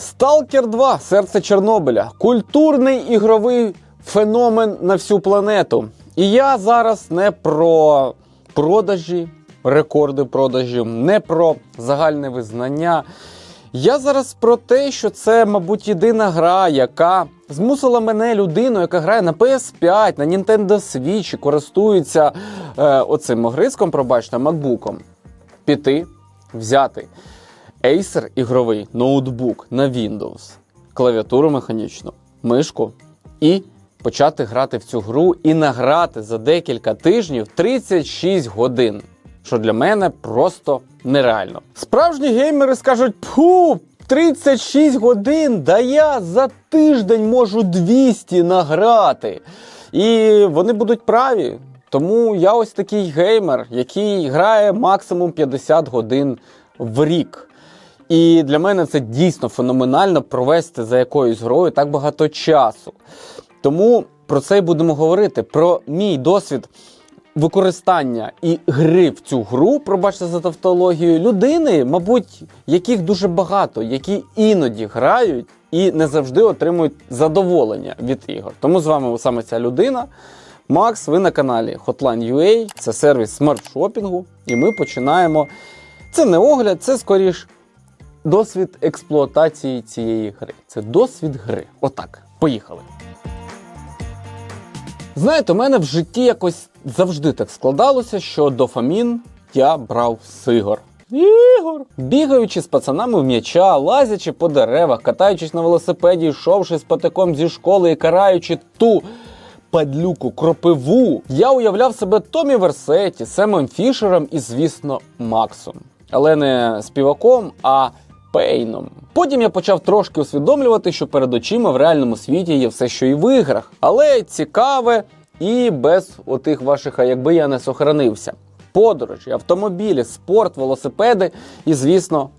Сталкер 2 серце Чорнобиля. Культурний ігровий феномен на всю планету. І я зараз не про продажі, рекорди продажів, не про загальне визнання. Я зараз про те, що це, мабуть, єдина гра, яка змусила мене людину, яка грає на PS5, на Nintendo Switch користується е, оцим огризком, пробачте, MacBook, піти, взяти Acer ігровий ноутбук на Windows, клавіатуру механічну, мишку і почати грати в цю гру і награти за декілька тижнів 36 годин. Що для мене просто нереально. Справжні геймери скажуть: пу, 36 годин, да я за тиждень можу 200 награти. І вони будуть праві. Тому я ось такий геймер, який грає максимум 50 годин в рік. І для мене це дійсно феноменально провести за якоюсь грою так багато часу. Тому про це й будемо говорити. Про мій досвід використання і гри в цю гру, пробачте за тавтологію, людини, мабуть, яких дуже багато, які іноді грають і не завжди отримують задоволення від ігор. Тому з вами саме ця людина. Макс, ви на каналі Hotline.ua, це сервіс смарт-шопінгу, і ми починаємо. Це не огляд, це скоріш досвід експлуатації цієї гри. Це досвід гри. Отак. Поїхали. Знаєте, у мене в житті якось завжди так складалося, що дофамін я брав з ігор. Ігор! Бігаючи з пацанами в м'яча, лазячи по деревах, катаючись на велосипеді, йшовши з патиком зі школи і караючи ту падлюку кропиву, я уявляв себе Томі Версеті, Семом Фішером і, звісно, Максом. Але не співаком, а Пейном. Потім я почав трошки усвідомлювати, що перед очима в реальному світі є все, що і в іграх, але цікаве і без отих ваших, а якби я не сохранився. Подорожі, автомобілі, спорт, велосипеди і, звісно,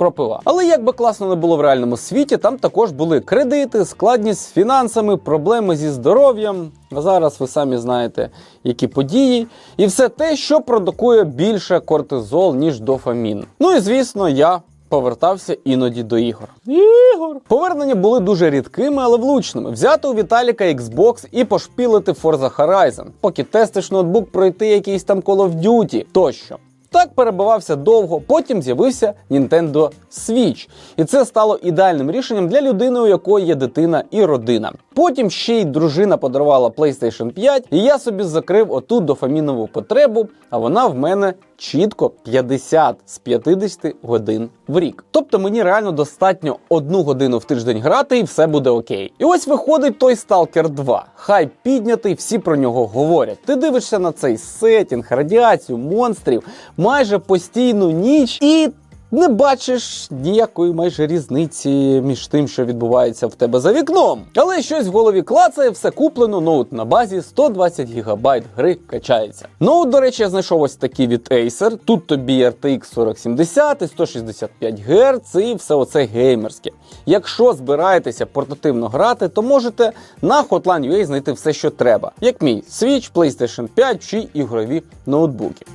кропива. Але як би класно не було в реальному світі, там також були кредити, складність з фінансами, проблеми зі здоров'ям. Зараз ви самі знаєте, які події, і все те, що продукує більше кортизол, ніж дофамін. Ну і звісно, я. Повертався іноді до ігор. Ігор! Повернення були дуже рідкими, але влучними. Взяти у Віталіка Xbox і пошпілити Forza Horizon, поки тестиш ноутбук пройти якийсь там Call of Duty тощо. Так перебувався довго, потім з'явився Nintendo Switch. І це стало ідеальним рішенням для людини, у якої є дитина і родина. Потім ще й дружина подарувала PlayStation 5, і я собі закрив оту дофамінову потребу, а вона в мене чітко 50 з 50 годин в рік. Тобто мені реально достатньо одну годину в тиждень грати, і все буде окей. І ось виходить той Stalker 2. Хай піднятий, всі про нього говорять. Ти дивишся на цей сетінг, радіацію, монстрів, майже постійну ніч і. Не бачиш ніякої майже різниці між тим, що відбувається в тебе за вікном. Але щось в голові клацає, все куплено, ноут на базі 120 ГБ гри качається. Ноут, до речі, я знайшов ось такий від Acer. Тут тобі RTX 4070 і 165 Гц і все оце геймерське. Якщо збираєтеся портативно грати, то можете на Hotline.ua знайти все, що треба, як мій Switch, PlayStation 5 чи ігрові ноутбуки.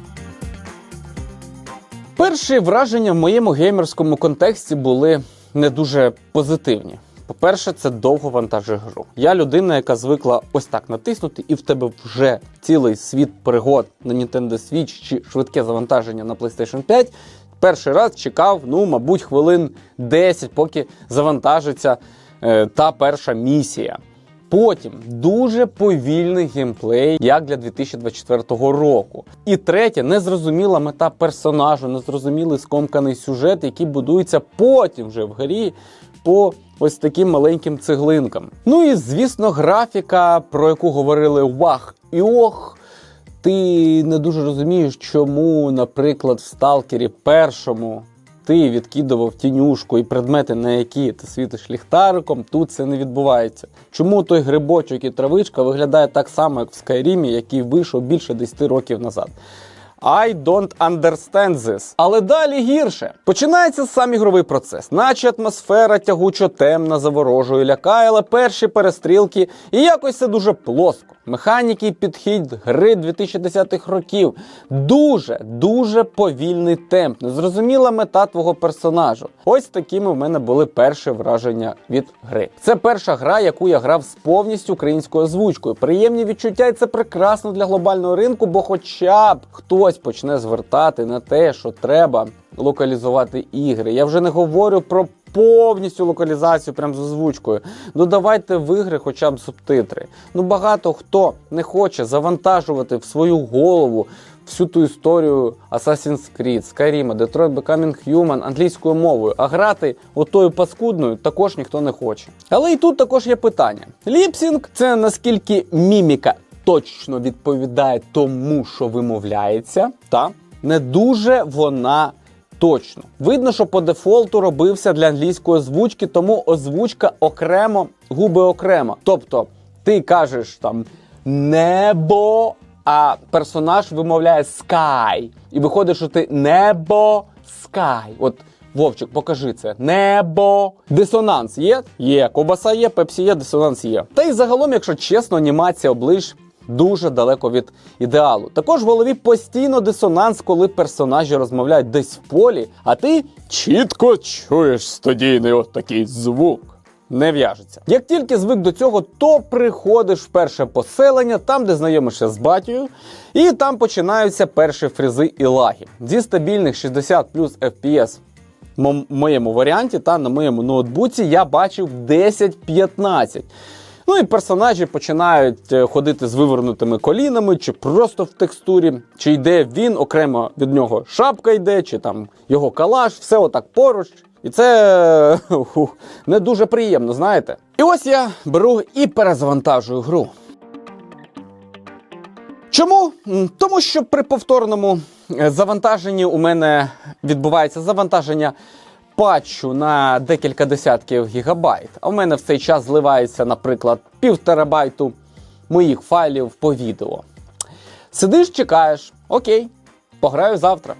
Перші враження в моєму геймерському контексті були не дуже позитивні. По-перше, це довго вантажить гру. Я людина, яка звикла ось так натиснути, і в тебе вже цілий світ пригод на Nintendo Switch чи швидке завантаження на PlayStation 5. Перший раз чекав, ну, мабуть, хвилин 10, поки завантажиться е, та перша місія. Потім дуже повільний геймплей, як для 2024 року. І третє, незрозуміла мета персонажу, незрозумілий скомканий сюжет, який будується потім вже в грі по ось таким маленьким цеглинкам. Ну і звісно, графіка, про яку говорили вах і ох. Ти не дуже розумієш, чому, наприклад, в сталкері першому ти відкидував тінюшку і предмети, на які ти світиш ліхтариком, тут це не відбувається. Чому той грибочок і травичка виглядає так само, як в Скайрімі, який вийшов більше 10 років назад? I don't understand this. Але далі гірше. Починається сам ігровий процес, наче атмосфера тягучо темна, заворожує, лякає, але перші перестрілки, і якось це дуже плоско. Механіки і підхід гри 2010-х років. Дуже, дуже повільний темп, незрозуміла мета твого персонажу. Ось такими в мене були перші враження від гри. Це перша гра, яку я грав з повністю українською озвучкою. Приємні відчуття, і це прекрасно для глобального ринку, бо хоча б хтось почне звертати на те, що треба локалізувати ігри. Я вже не говорю про повністю локалізацію прям з озвучкою. Додавайте в ігри хоча б субтитри. Ну багато хто не хоче завантажувати в свою голову всю ту історію Assassin's Creed, Skyrim, Detroit Becoming Human англійською мовою, а грати отою паскудною також ніхто не хоче. Але і тут також є питання: ліпсінг це наскільки міміка точно відповідає тому, що вимовляється, та не дуже вона. Точно видно, що по дефолту робився для англійської озвучки, тому озвучка окремо, губи окремо. Тобто, ти кажеш там небо, а персонаж вимовляє sky. І виходить, що ти небо sky. От Вовчик, покажи це. Небо. Дисонанс є? Є. Кобаса є, пепсі є, дисонанс є. Та й загалом, якщо чесно, анімація облич дуже далеко від ідеалу. Також в голові постійно дисонанс, коли персонажі розмовляють десь в полі, а ти чітко чуєш студійний от такий звук. Не в'яжеться. Як тільки звик до цього, то приходиш в перше поселення, там, де знайомишся з батькою, і там починаються перші фрізи і лаги. Зі стабільних 60 плюс FPS в моєму варіанті та на моєму ноутбуці я бачив 10-15. Ну і персонажі починають е, ходити з вивернутими колінами, чи просто в текстурі, чи йде він, окремо від нього шапка йде, чи там його калаш, все отак поруч. І це ух, не дуже приємно, знаєте. І ось я беру і перезавантажую гру. Чому? Тому що при повторному е, завантаженні у мене відбувається завантаження патчу на декілька десятків гігабайт. А в мене в цей час зливається, наприклад, пів терабайту моїх файлів по відео. Сидиш, чекаєш, окей, пограю завтра.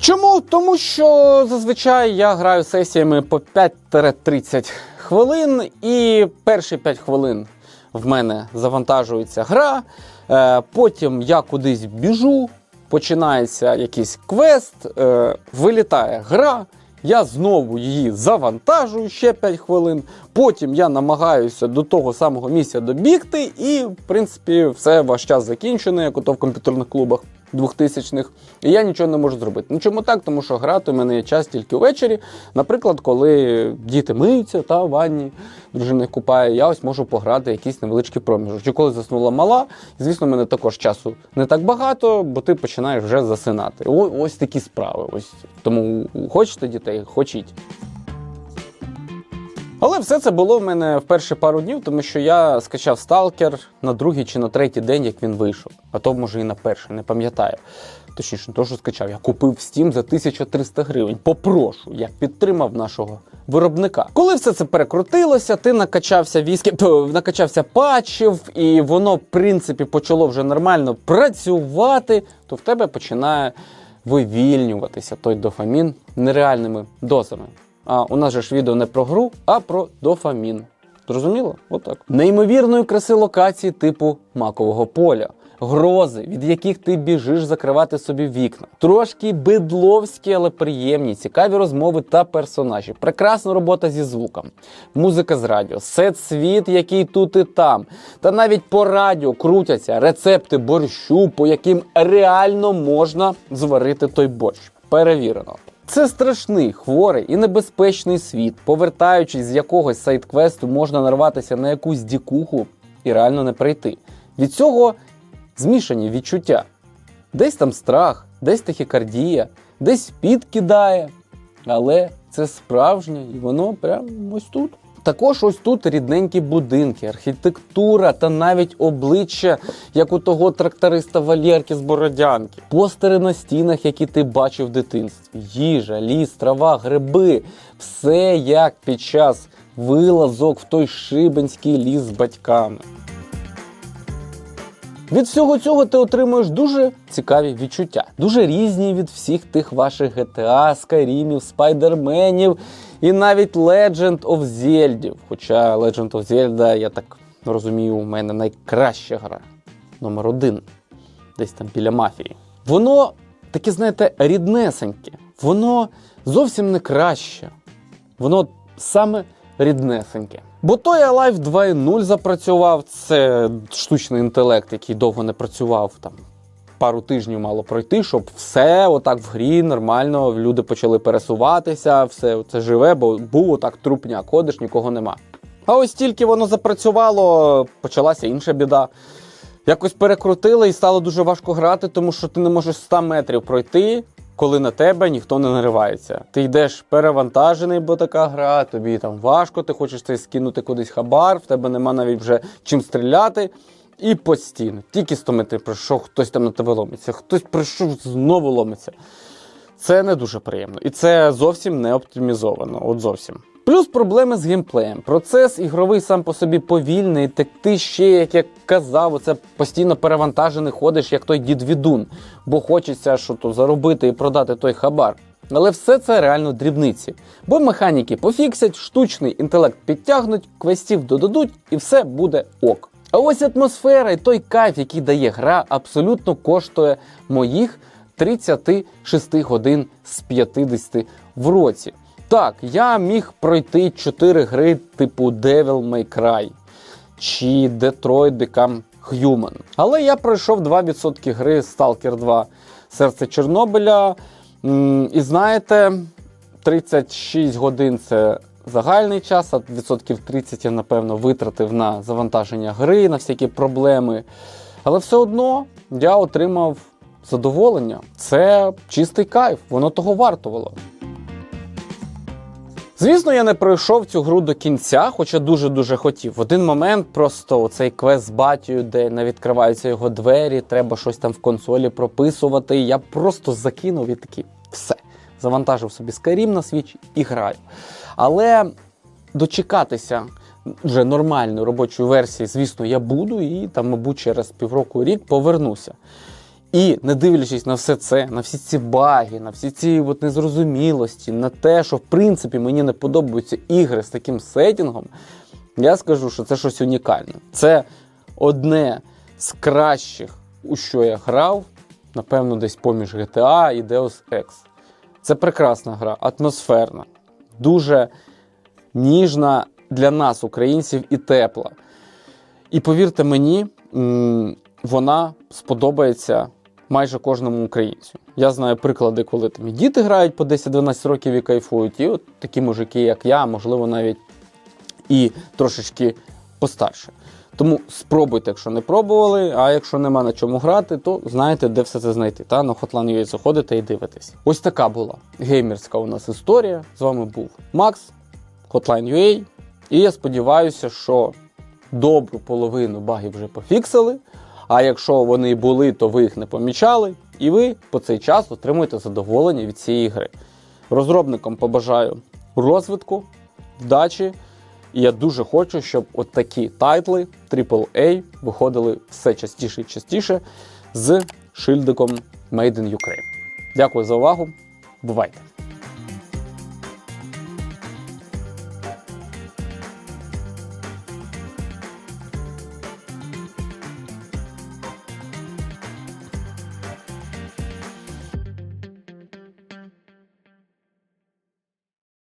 Чому? Тому що зазвичай я граю сесіями по 5-30 хвилин, і перші 5 хвилин в мене завантажується гра. Е, потім я кудись біжу, починається якийсь квест, е, вилітає гра. Я знову її завантажую ще 5 хвилин. Потім я намагаюся до того самого місця добігти, і, в принципі, все ваш час закінчено, як ото в комп'ютерних клубах 2000-х. І я нічого не можу зробити. Ну чому так? Тому що грати у мене є час тільки ввечері. Наприклад, коли діти миються та в ванні, дружина їх купає, я ось можу пограти якийсь невеличкий проміжок. Чи коли заснула мала, звісно, в мене також часу не так багато, бо ти починаєш вже засинати. Ось такі справи. Ось тому хочете дітей, хочіть. Але все це було в мене в перші пару днів, тому що я скачав сталкер на другий чи на третій день, як він вийшов. А то, може, і на перший, не пам'ятаю. Точніше, не то, що скачав, я купив в Steam за 1300 гривень. Попрошу, я підтримав нашого виробника. Коли все це перекрутилося, ти накачався віскі, накачався патчів, і воно, в принципі, почало вже нормально працювати, то в тебе починає вивільнюватися той дофамін нереальними дозами. А у нас же ж відео не про гру, а про дофамін. Зрозуміло? Отак. Неймовірної краси локації типу макового поля. Грози, від яких ти біжиш закривати собі вікна. Трошки бидловські, але приємні, цікаві розмови та персонажі. Прекрасна робота зі звуком, музика з радіо, сет світ, який тут і там. Та навіть по радіо крутяться рецепти борщу, по яким реально можна зварити той борщ. Перевірено. Це страшний, хворий і небезпечний світ. Повертаючись з якогось сайт-квесту, можна нарватися на якусь дікуху і реально не прийти. Від цього змішані відчуття. Десь там страх, десь тахікардія, десь підкидає. Але це справжнє, і воно прямо ось тут. Також ось тут рідненькі будинки, архітектура та навіть обличчя, як у того тракториста Валєрки з Бородянки. Постери на стінах, які ти бачив в дитинстві. Їжа, ліс, трава, гриби. Все як під час вилазок в той шибенський ліс з батьками. Від всього цього ти отримуєш дуже цікаві відчуття, дуже різні від всіх тих ваших GTA, Скайрімів, Спайдерменів і навіть Legend of Zelda. Хоча Legend of Zelda, я так розумію, у мене найкраща гра. Номер один. Десь там біля мафії. Воно таке, знаєте, ріднесеньке. Воно зовсім не краще. Воно саме ріднесеньке. Бо той Alive 2.0 запрацював, це штучний інтелект, який довго не працював там. Пару тижнів мало пройти, щоб все отак в грі нормально, люди почали пересуватися, все це живе, бо був отак трупняк, ходиш, нікого нема. А ось тільки воно запрацювало, почалася інша біда. Якось перекрутили і стало дуже важко грати, тому що ти не можеш 100 метрів пройти, коли на тебе ніхто не наривається. Ти йдеш перевантажений, бо така гра, тобі там важко, ти хочеш цей скинути кудись хабар, в тебе нема навіть вже чим стріляти. І постійно. Тільки 100 метрів пройшов, хтось там на тебе ломиться, хтось прийшов, знову ломиться. Це не дуже приємно. І це зовсім не оптимізовано. От зовсім. Плюс проблеми з геймплеєм. Процес ігровий сам по собі повільний, так ти ще, як я казав, оце постійно перевантажений ходиш, як той дід відун, бо хочеться що то заробити і продати той хабар. Але все це реально дрібниці. Бо механіки пофіксять, штучний інтелект підтягнуть, квестів додадуть, і все буде ок. А ось атмосфера і той кайф, який дає гра, абсолютно коштує моїх 36 годин з 50 в році. Так, я міг пройти 4 гри типу Devil May Cry чи Detroit Become Human. Але я пройшов 2% гри Stalker 2 Серце Чорнобиля. І знаєте, 36 годин це загальний час, а відсотків 30 я, напевно, витратив на завантаження гри, на всякі проблеми. Але все одно я отримав задоволення. Це чистий кайф, воно того вартувало. Звісно, я не пройшов цю гру до кінця, хоча дуже-дуже хотів. В один момент просто цей квест з батію, де не відкриваються його двері, треба щось там в консолі прописувати. Я просто закинув і такий все. Завантажив собі Skyrim на свіч і граю. Але дочекатися вже нормальної робочої версії, звісно, я буду, і там, мабуть, через півроку рік повернуся. І не дивлячись на все це, на всі ці баги, на всі ці от незрозумілості, на те, що в принципі мені не подобаються ігри з таким сетінгом, я скажу, що це щось унікальне. Це одне з кращих, у що я грав, напевно, десь поміж GTA і Deus Ex. Це прекрасна гра, атмосферна, дуже ніжна для нас, українців, і тепла. І повірте мені, вона сподобається майже кожному українцю. Я знаю приклади, коли там і діти грають по 10-12 років і кайфують, і от такі мужики, як я, можливо, навіть і трошечки постарше. Тому спробуйте, якщо не пробували, а якщо нема на чому грати, то знаєте, де все це знайти. Та на Hotline.ua заходите і дивитесь. Ось така була геймерська у нас історія. З вами був Макс, Hotline.ua. І я сподіваюся, що добру половину багів вже пофіксили. А якщо вони були, то ви їх не помічали, і ви по цей час отримуєте задоволення від цієї гри. Розробникам побажаю розвитку, вдачі. І я дуже хочу, щоб от такі тайтли AAA виходили все частіше і частіше з шильдиком Made in Ukraine. Дякую за увагу. Бувайте!